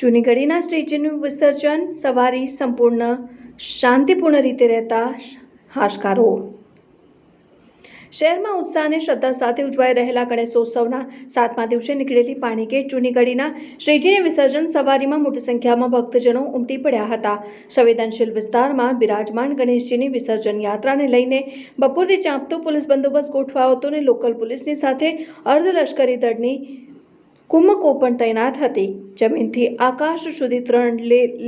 જૂનીગઢીના શ્રીજીનું વિસર્જન સવારી સંપૂર્ણ શાંતિપૂર્ણ રીતે રહેતા હાશકારો. શહેરમાં ઉત્સાહ અને શ્રદ્ધા સાથે ઉજવાઈ રહેલા ગણેશોત્સવના સાતમા દિવસે નીકળેલી પાણીગેટ જૂનીગઢીના શ્રીજીને વિસર્જન સવારીમાં મોટી સંખ્યામાં ભક્તજનો ઉમટી પડ્યા હતા. સંવેદનશીલ વિસ્તારમાં બિરાજમાન ગણેશજીની વિસર્જન યાત્રાને લઈને બપોરથી ચાંપતો પોલીસ બંદોબસ્ત ગોઠવાયો હતો અને લોકલ પોલીસની સાથે અર્ધલશ્કરી દળની કુમકો પણ તૈનાત હતી. જમીનથી આકાશ સુધી ત્રણ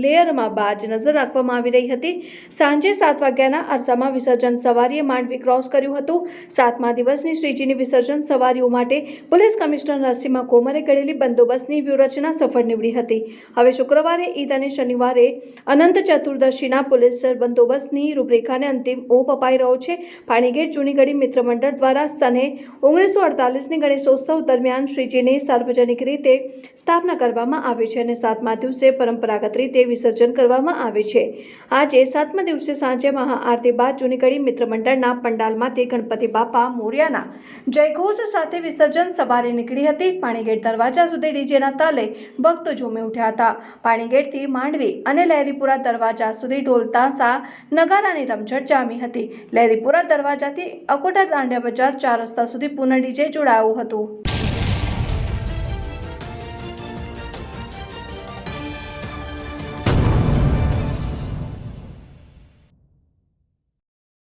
લેયરમાં બાજ નજર રાખવામાં આવી રહી હતી. સાંજે સાત વાગ્યાના અરસામાં વિસર્જન સવારીએ માંડવી ક્રોસ કર્યું હતું. સાતમા દિવસની શ્રીજીની વિસર્જન સવારીઓ માટે પોલીસ કમિશનર નરસિંહ કોમરે ઘડેલી બંદોબસ્તની વ્યૂહરચના સફળ નીવડી હતી. હવે શુક્રવારે, ઈદ અને શનિવારે અનંત ચતુર્દશીના પોલીસ બંદોબસ્તની રૂપરેખાને અંતિમ ઓપ અપાઈ રહ્યો છે. પાણીગેટ જૂનીગઢી મિત્ર મંડળ દ્વારા સને ઓગણીસો અડતાલીસની ગણેશોત્સવ દરમિયાન શ્રીજીની સાર્વજનિક રીતે સ્થાપના કરવામાં આવે છે અને સાતમા દિવસે પરંપરાગત રીતે વિસર્જન કરવામાં આવે છે. આજે સાતમા દિવસે સાંજે મહાઆરતી બાદ જૂનીગઢી મિત્ર મંડળના પંડાલમાંથી ગણપતિ બાપા મોર્યાના જયઘોષ સાથે વિસર્જન સવારે નીકળી હતી. પાણીગેટ દરવાજા સુધી ડીજેના તાલે ભક્તો ઝૂમી ઉઠ્યા હતા. પાણીગેટથી માંડવી અને લહેરીપુરા દરવાજા સુધી ઢોલ તાસા, નગારાની રમઝટ જામી હતી. લહેરીપુરા દરવાજાથી અકોટા દાંડિયા બજાર ચાર રસ્તા સુધી પુનઃ ડીજે જોડાયું હતું.